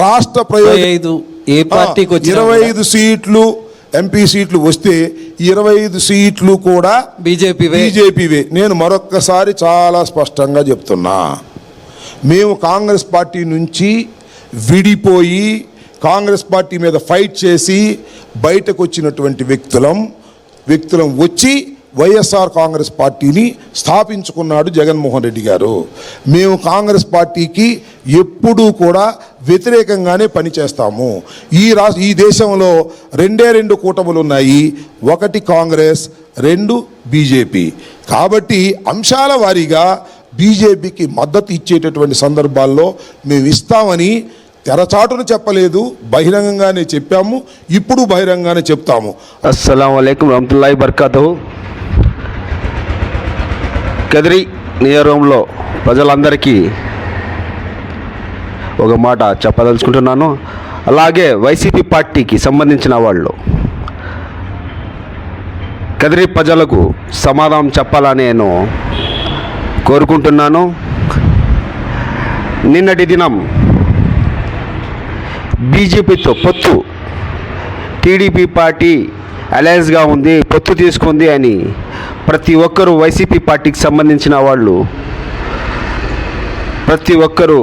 రాష్ట్ర ప్రయోజనం ఏ పార్టీకి ఇరవై ఐదు సీట్లు ఎంపీ సీట్లు వస్తే ఇరవై ఐదు సీట్లు కూడా బీజేపీవే. బీజేపీవే. నేను మరొక్కసారి చాలా స్పష్టంగా చెప్తున్నా. మేము కాంగ్రెస్ పార్టీ నుంచి విడిపోయి కాంగ్రెస్ పార్టీ మీద ఫైట్ చేసి బయటకు వచ్చినటువంటి వ్యక్తులం వ్యక్తులం వచ్చి వైఎస్ఆర్ కాంగ్రెస్ పార్టీని స్థాపించుకున్నాడు జగన్మోహన్ రెడ్డి గారు. మేము కాంగ్రెస్ పార్టీకి ఎప్పుడూ కూడా వ్యతిరేకంగానే పనిచేస్తాము. ఈ రా ఈ దేశంలో రెండే రెండు కూటములు ఉన్నాయి. ఒకటి కాంగ్రెస్ రెండు బీజేపీ. కాబట్టి అంశాల వారీగా బీజేపీకి మద్దతు ఇచ్చేటటువంటి సందర్భాల్లో మేము ఇస్తామని తెరచాటును చెప్పలేదు. బహిరంగంగానే చెప్పాము. ఇప్పుడు బహిరంగంగానే చెప్తాము. అస్సలం అయికం రహమతుల్లాhi బర్కాతు కదిరి నియోజకంలో ప్రజలందరికీ ఒక మాట చెప్పదలుచుకుంటున్నాను. అలాగే వైసీపీ పార్టీకి సంబంధించిన వాళ్ళు కదిరి ప్రజలకు సమాధానం చెప్పాలని నేను కోరుకుంటున్నాను. నిన్నటి దినం బీజేపీతో పొత్తు టీడీపీ పార్టీ అలయన్స్గా ఉంది పొత్తు తీసుకుంది అని ప్రతి ఒక్కరూ వైసీపీ పార్టీకి సంబంధించిన వాళ్ళు ప్రతి ఒక్కరూ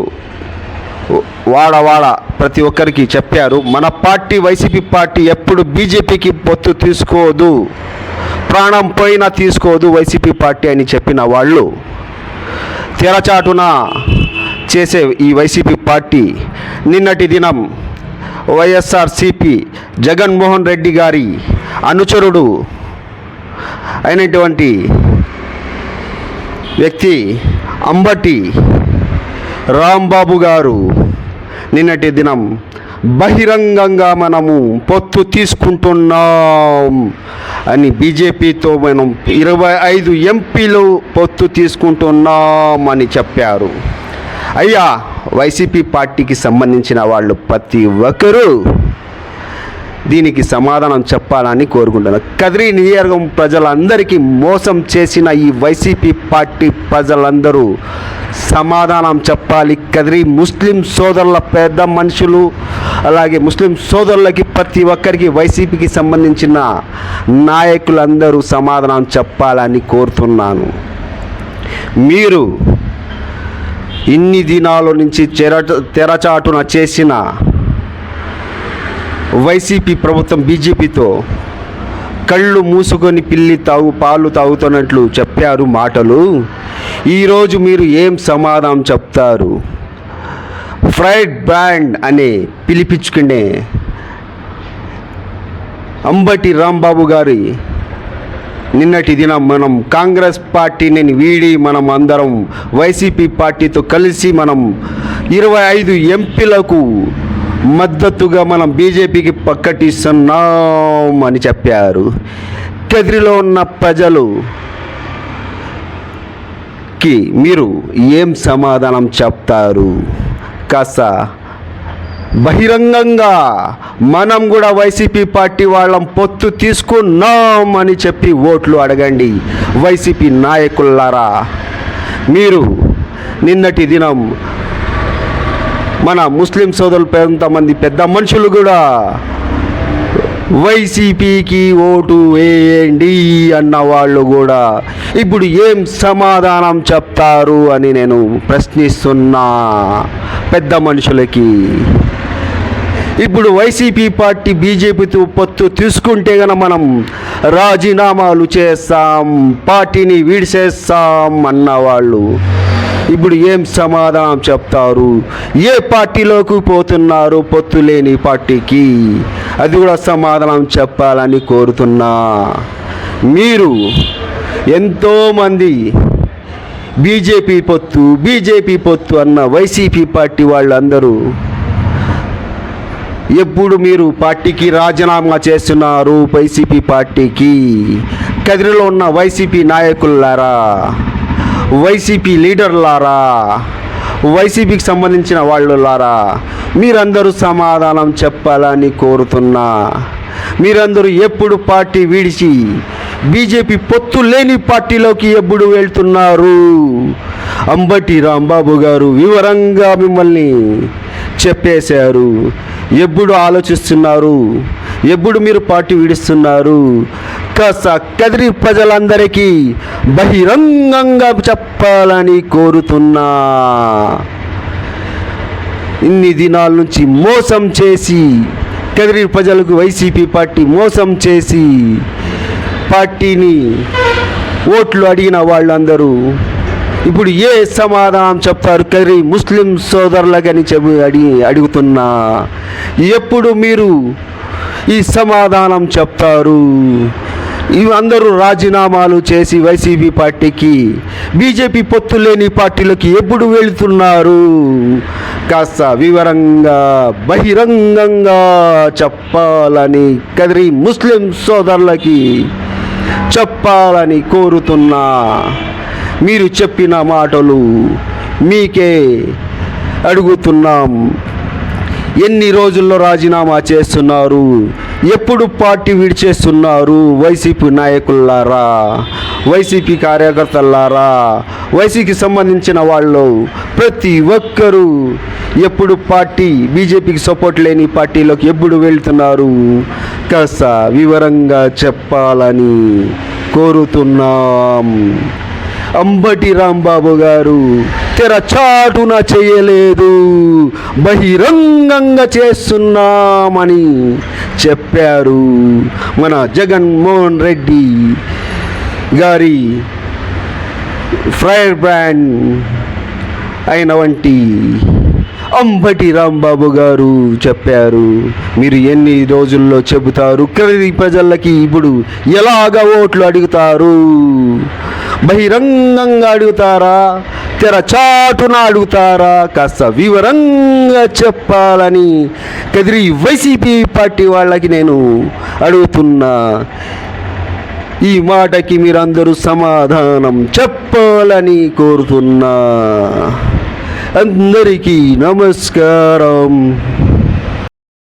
వాడ వాడ ప్రతి ఒక్కరికి చెప్పారు మన పార్టీ వైసీపీ పార్టీ ఎప్పుడు బీజేపీకి పొత్తు తీసుకోదు ప్రాణం పోయినా తీసుకోదు వైసీపీ పార్టీ అని చెప్పిన వాళ్ళు. తెరచాటున చేసే ఈ వైసీపీ పార్టీ నిన్నటి దినం వైఎస్ఆర్సిపి జగన్మోహన్ రెడ్డి గారి అనుచరుడు అయినటువంటి వ్యక్తి అంబటి రాంబాబు గారు నిన్నటి దినం బహిరంగంగా మనము పొత్తు తీసుకుంటున్నాం అని బీజేపీతో మనం ఇరవై ఐదు ఎంపీలు పొత్తు తీసుకుంటున్నాం అని చెప్పారు. అయ్యా వైసీపీ పార్టీకి సంబంధించిన వాళ్ళు ప్రతి ఒక్కరూ దీనికి సమాధానం చెప్పాలని కోరుకుంటున్నాను. కదిరి నియోజకవర్గం ప్రజలందరికీ మోసం చేసిన ఈ వైసీపీ పార్టీ ప్రజలందరూ సమాధానం చెప్పాలి కదిరి. ముస్లిం సోదరుల పెద్ద మనుషులు అలాగే ముస్లిం సోదరులకి ప్రతి ఒక్కరికి వైసీపీకి సంబంధించిన నాయకులందరూ సమాధానం చెప్పాలని కోరుతున్నాను. మీరు ఇన్ని దినాల నుంచి చెర తెరచాటున చేసిన వైసీపీ ప్రభుత్వం బీజేపీతో కళ్ళు మూసుకొని పిల్లి తాగు పాలు తాగుతున్నట్లు చెప్పారు మాటలు. ఈరోజు మీరు ఏం సమాధానం చెప్తారు? ఫ్రైడ్ బ్రాండ్ అని పిలిపించుకునే అంబటి రాంబాబు గారి నిన్నటి దినం మనం కాంగ్రెస్ పార్టీని వీడి మనం అందరం వైసీపీ పార్టీతో కలిసి మనం ఇరవై ఐదు ఎంపీలకు మద్దతుగా మనం బీజేపీకి పక్కటిస్తున్నాం అని చెప్పారు. కదిరిలో ఉన్న ప్రజలు కి మీరు ఏం సమాధానం చెప్తారు? కాస్త బహిరంగంగా మనం కూడా వైసీపీ పార్టీ వాళ్ళం పొత్తు తీసుకున్నాం అని చెప్పి ఓట్లు అడగండి. వైసీపీ నాయకులారా మీరు నిన్నటి దినం మన ముస్లిం సోదరులు ఎంతమంది పెద్ద మనుషులు కూడా వైసీపీకి ఓటు వేయండి అన్న వాళ్ళు కూడా. ఇప్పుడు ఏం సమాధానం చెప్తారు అని నేను ప్రశ్నిస్తున్నా పెద్ద మనుషులకి. ఇప్పుడు వైసీపీ పార్టీ బీజేపీతో పొత్తు తీసుకుంటే గన మనం రాజీనామాలు చేస్తాం పార్టీని వీడిసేస్తాం అన్నవాళ్ళు. ఇప్పుడు ఏం సమాధానం చెప్తారు? ఏ పార్టీలోకి పోతున్నారు పొత్తు లేని పార్టీకి? అది కూడా సమాధానం చెప్పాలని కోరుతున్నా. మీరు ఎంతోమంది బీజేపీ పొత్తు బీజేపీ పొత్తు అన్న వైసీపీ పార్టీ వాళ్ళందరూ ఎప్పుడు మీరు పార్టీకి రాజీనామా చేస్తున్నారు వైసీపీ పార్టీకి? కదిరిలో ఉన్న వైసీపీ నాయకులారా వైసీపీ లీడర్లారా? వైసీపీకి సంబంధించిన వాళ్ళులారా మీరందరూ సమాధానం చెప్పాలని కోరుతున్నా. మీరందరూ ఎప్పుడు పార్టీ విడిచి బీజేపీ పొత్తు లేని పార్టీలోకి ఎప్పుడు వెళ్తున్నారు? అంబటి రాంబాబు గారు వివరంగా మిమ్మల్ని చెప్పేశారు. ఎప్పుడు ఆలోచిస్తున్నారు? ఎప్పుడు మీరు పార్టీ విడుస్తున్నారు? కాస్త కదిరి ప్రజలందరికీ బహిరంగంగా చెప్పాలని కోరుతున్నా. ఇన్ని దినాల నుంచి మోసం చేసి కదిరి ప్రజలకు వైసీపీ పార్టీ మోసం చేసి పార్టీని ఓట్లు అడిగిన వాళ్ళందరూ ఇప్పుడు ఏ సమాధానం చెప్తారు? కదిరి ముస్లిం సోదరులకని చెప్పి అడిగి అడుగుతున్నా. ఎప్పుడు మీరు ఈ సమాధానం చెప్తారు? ఇవి అందరూ రాజీనామాలు చేసి వైసీపీ పార్టీకి బీజేపీ పొత్తు లేని పార్టీలోకి ఎప్పుడు వెళుతున్నారు? కాస్త వివరంగా బహిరంగంగా చెప్పాలని కదిరి ముస్లిం సోదరులకి చెప్పాలని కోరుతున్నా. మీరు చెప్పిన మాటలు మీకే అడుగుతున్నాం. ఎన్ని రోజుల్లో రాజీనామా చేస్తున్నారు? ఎప్పుడు పార్టీ విడిచేస్తున్నారు? వైసీపీ నాయకులారా వైసీపీ కార్యకర్తలారా వైసీపీకి సంబంధించిన వాళ్ళు ప్రతి ఒక్కరూ ఎప్పుడు పార్టీ బీజేపీకి సపోర్ట్ లేని పార్టీలోకి ఎప్పుడు వెళ్తున్నారు? కాస్త వివరంగా చెప్పాలని కోరుతున్నాం. అంబటి రాంబాబు గారు తెర చాటున చేయలేదు బహిరంగంగా చేస్తున్నామని చెప్పారు మన జగన్మోహన్ రెడ్డి గారి ఫ్రైర్ బ్రాండ్ అయిన వంటి అంబటి రాంబాబు గారు చెప్పారు. మీరు ఎన్ని రోజుల్లో చెబుతారు? కరీ ప్రజలకి ఇప్పుడు ఎలాగ ఓట్లు అడుగుతారు? బహిరంగంగా అడుగుతారా? తెరచాటున అడుగుతారా? కాస్త వివరంగా చెప్పాలని కదిరి వైసీపీ పార్టీ వాళ్ళకి నేను అడుగుతున్నా. ఈ మాటకి మీరందరూ సమాధానం చెప్పాలని కోరుతున్నా. అందరికీ నమస్కారం.